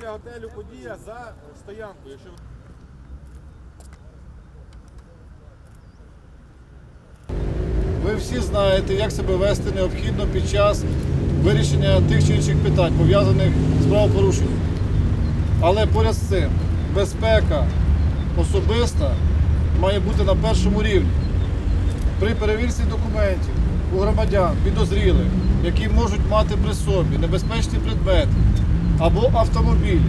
біля готелю Подія за стоянкою. Ви всі знаєте, як себе вести необхідно під час вирішення тих чи інших питань, пов'язаних з правопорушенням. Але поряд з цим безпека особиста має бути на першому рівні. При перевірці документів у громадян підозрілих, які можуть мати при собі небезпечні предмети або автомобіль,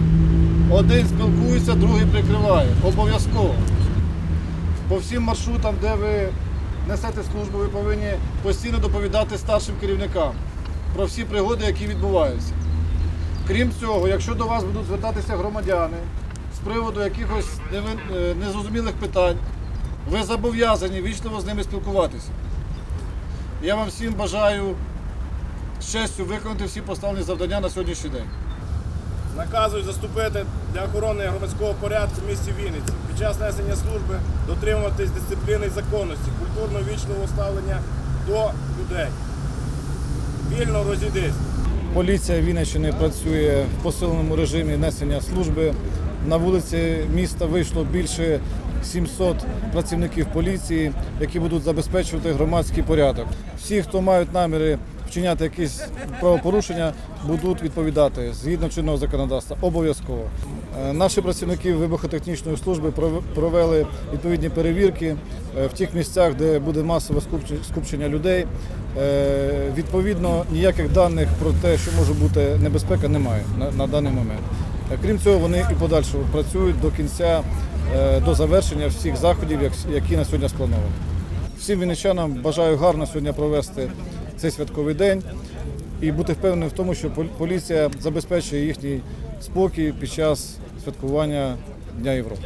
один спілкується, другий прикриває. Обов'язково. По всім маршрутам, де ви несете службу, ви повинні постійно доповідати старшим керівникам про всі пригоди, які відбуваються. Крім цього, якщо до вас будуть звертатися громадяни з приводу якихось е, незрозумілих питань, ви зобов'язані вічливо з ними спілкуватися. Я вам всім бажаю з честю виконати всі поставлені завдання на сьогоднішній день. Наказують заступити для охорони громадського порядку в місті Вінниці. Під час несення служби дотримуватись дисципліни і законності, культурно-вічного ставлення до людей. Вільно розійдись. Поліція Вінниччини працює в посиленому режимі несення служби. На вулиці міста вийшло більше 700 працівників поліції, які будуть забезпечувати громадський порядок. Всі, хто мають наміри вчиняти якісь правопорушення, будуть відповідати згідно чинного законодавства. Обов'язково. Е, Наші працівники вибухотехнічної служби пров- провели відповідні перевірки е, в тих місцях, де буде масове скупче- скупчення людей. Е, Відповідно, ніяких даних про те, що може бути небезпека, немає на, даний момент. Крім цього, вони і подальше працюють до кінця, до завершення всіх заходів, які на сьогодні сплановані. Всім вінничанам бажаю гарно сьогодні провести цей святковий день і бути впевненим в тому, що пол- поліція забезпечує їхній спокій під час святкування Дня Європи.